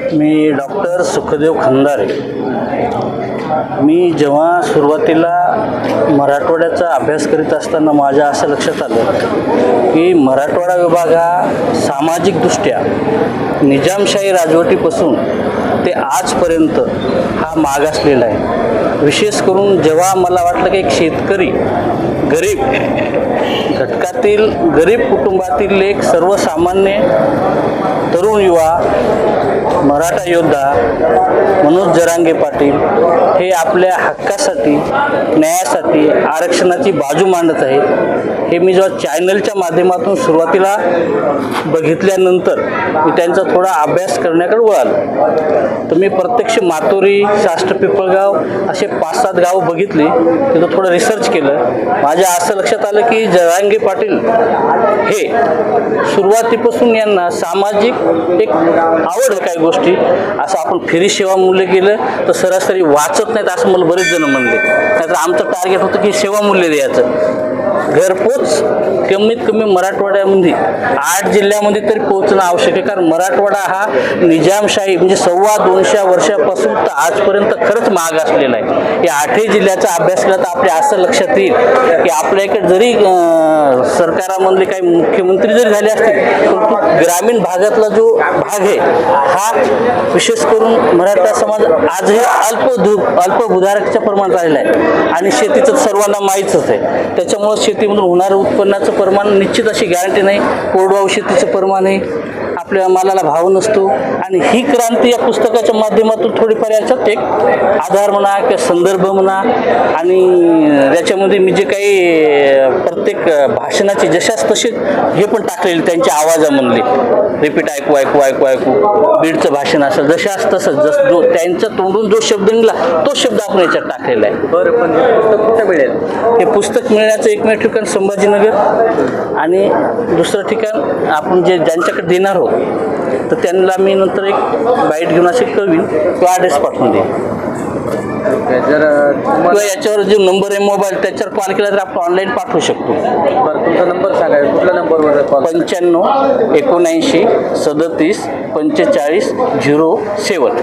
मी doctor Sukhdev Khandare. मी जेव्हा सुरुवातीला मराठवाड्याचा अभ्यास करीत असताना माझ्या असं लक्षात आलं की मराठवाडा विभाग हा सामाजिकदृष्ट्या निजामशाही राजवटीपासून ते आजपर्यंत हा मागासलेला आहे. विशेष करून जेव्हा मला वाटलं की एक शेतकरी गरीब घटकातील गरीब कुटुंबातील एक सर्वसामान्य तरुण युवा मराठा योद्धा मनोज जरांगे पाटील हे आपल्या हक्कासाठी न्यायासाठी आरक्षणाची बाजू मांडत आहेत. हे मी जेव्हा चॅनलच्या माध्यमातून सुरुवातीला बघितल्यानंतर मी त्यांचा थोडा अभ्यास करण्याकडे वळालो. तर मी प्रत्यक्ष मातोरी साष्ट पिपळगाव असे पाच सात गावं बघितली. तिथं थोडं रिसर्च केलं. माझ्या असं लक्षात आलं की जरांगे पाटील हे सुरुवातीपासून यांना सामाजिक एक आवड आहे काही गोष्टी. असं आपण फेरी सेवा मूल्य केलं तर सरासरी वाचत नाहीत असं मला बरेच जण म्हणले. नाहीतर आमचं टार्गेट होतं की सेवा मूल्य द्यायचं. घरपोच कमीत कमी मराठवाड्यामध्ये आठ जिल्ह्यामध्ये तरी पोहोचणं आवश्यक आहे. कारण मराठवाडा हा निजामशाही म्हणजे सव्वा दोनशे वर्षापासून तर आजपर्यंत खरंच महाग असलेला आहे. या आठही जिल्ह्याचा अभ्यास केला तर आपल्या असं लक्षात येईल की आपल्या इकडे जरी सरकारामधले काही मुख्यमंत्री जरी झाले असतील परंतु ग्रामीण भागातला जो भाग आहे हा विशेष करून मराठा समाज आजही अल्प धु अल्पभूधारकच्या प्रमाणात आलेला आहे. आणि शेतीचं सर्वांना माहीतच आहे. त्याच्यामुळं शेतीमधून होणारं उत्पन्नाचं प्रमाण निश्चित अशी गॅरंटी नाही. कोरडवाहू शेतीचं प्रमाण आहे. आपल्या मालाला भाव नसतो. आणि ही क्रांती या पुस्तकाच्या माध्यमातून थोडीफार याच्यात एक आधार म्हणा किंवा संदर्भ म्हणा आणि त्याच्यामध्ये मी जे काही प्रत्येक भाषणाचे जशाच तसे हे पण टाकलेले त्यांच्या आवाजामधले रिपीट ऐकू ऐकू ऐकू ऐकू. बीडचं भाषण असेल जशाच तसं जस जो त्यांच्या तोंडून जो शब्द निघाला तो शब्द आपण याच्यात टाकलेला आहे. बरं पण हे पुस्तक कुठे मिळेल? हे पुस्तक मिळण्याचं एकमेव ठिकाण संभाजीनगर. आणि दुसरं ठिकाण आपण जे ज्यांच्याकडे देणार आहोत तर त्यांना मी नंतर एक बाईट घेऊन असे कळवीन किंवा ॲड्रेस पाठवून देईन. जर किंवा याच्यावर जो नंबर आहे मोबाईल त्याच्यावर कॉल केला तर आपण ऑनलाईन पाठवू शकतो. बरं तुमचा नंबर सांगा कुठल्या नंबरवर कॉल पंच्याण्णव एकोणऐंशी सदतीस पंचेचाळीस झिरो सेवन.